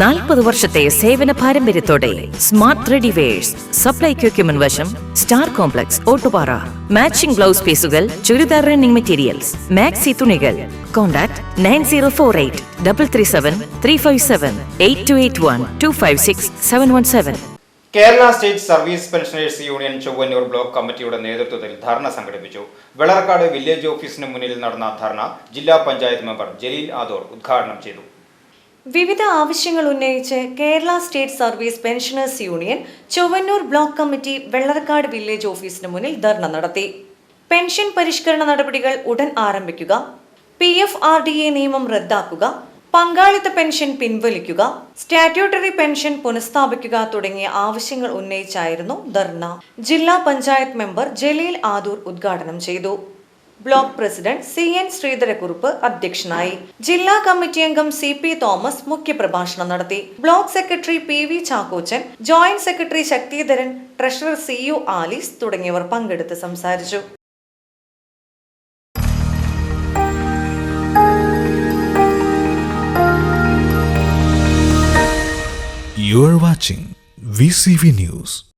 നാൽപ്പത് വർഷത്തെ സേവന പാരമ്പര്യത്തോടെ സ്മാർട്ട് റെഡിവേഴ്സ് സപ്ലൈ എക്യുപ്മെന്റ് വശം star complex Ottupara. Matching blouse പീസുകൾ ചുരിദാർ റണ്ണിംഗ് മെറ്റീരിയൽസ്. മാക്സി തുണികൾ. Contact nine zero four eight double three seven three five seven eight two eight one two five six seven one seven. Kerala state service pensioners union Chowwannur block കമ്മിറ്റിയുടെ നേതൃത്വത്തിൽ ധർണ സംഘടിപ്പിച്ചു. വിളർക്കാട് village ഓഫീസിന് മുന്നിൽ നടന്ന ധർണ ജില്ലാ panchayat member Jaleel ആദോർ ഉദ്ഘാടനം ചെയ്തു. വിവിധ ആവശ്യങ്ങൾ ഉന്നയിച്ച് Kerala state service pensioners union Chowwannur block committee Vellarkkad village ഓഫീസിന് മുന്നിൽ ധർണ നടത്തി. പെൻഷൻ പരിഷ്കരണ നടപടികൾ ഉടൻ ആരംഭിക്കുക. P F R D A നിയമം റദ്ദാക്കുക. പങ്കാളിത്ത പെൻഷൻ പിൻവലിക്കുക. സ്റ്റാറ്റ്യൂട്ടറി പെൻഷൻ പുനഃസ്ഥാപിക്കുക തുടങ്ങിയ ആവശ്യങ്ങൾ ഉന്നയിച്ചായിരുന്നു ധർണ. ജില്ലാ പഞ്ചായത്ത് മെമ്പർ ജലീൽ ആദൂർ ഉദ്ഘാടനം ചെയ്തു. Block president C N Sreedharakurup അധ്യക്ഷനായി. ജില്ലാ കമ്മിറ്റി അംഗം സി പി തോമസ് മുഖ്യപ്രഭാഷണം നടത്തി. Block secretary P V Chackochan joint secretary Sakthidharan treasurer C U Alice തുടങ്ങിയവർ പങ്കെടുത്ത് സംസാരിച്ചു. You are watching VCV News.